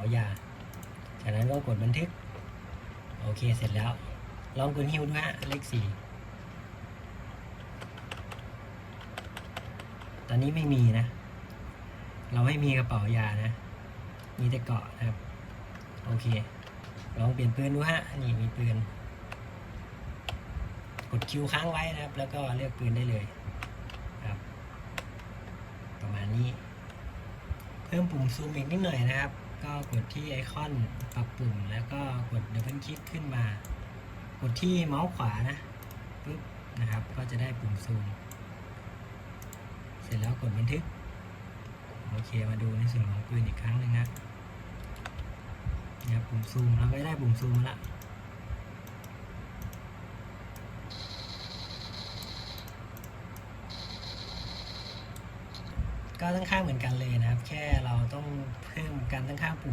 ายา จากนั้นก็กดบันทึก โอเคเสร็จแล้ว ลองกดฮิวดูฮะเลขสี่ตอนนี้ไม่มีนะ เราไม่มีกระเป๋ายานะ มีแต่เกาะนะครับ โอเค ลองเปลี่ยนปืนดูฮะ นี่มีปืน กดคิวค้างไว้นะครับ แล้วก็เลือกปืนได้เลยครับ ประมาณนี้ เพิ่มปุ่มซูมอีกนิดหน่อยนะครับ ก็กดที่ไอคอนปรับปุ่มแล้วก็กดดับเบิลคลิกขึ้นมา กดที่เมาส์ขวานะปุ๊บนะครับก็จะได้ปุ่มซูม เสร็จแล้วกดบันทึก โอเคมาดูในส่วนของปืนอีกครั้งหนึ่งนะเนี่ยปุ่มซูมเราก็ได้ปุ่มซูมมาละก็ตั้งค่าเหมือนกันเลยนะครับ แค่เราต้อง การตั้งค่าปุ่ม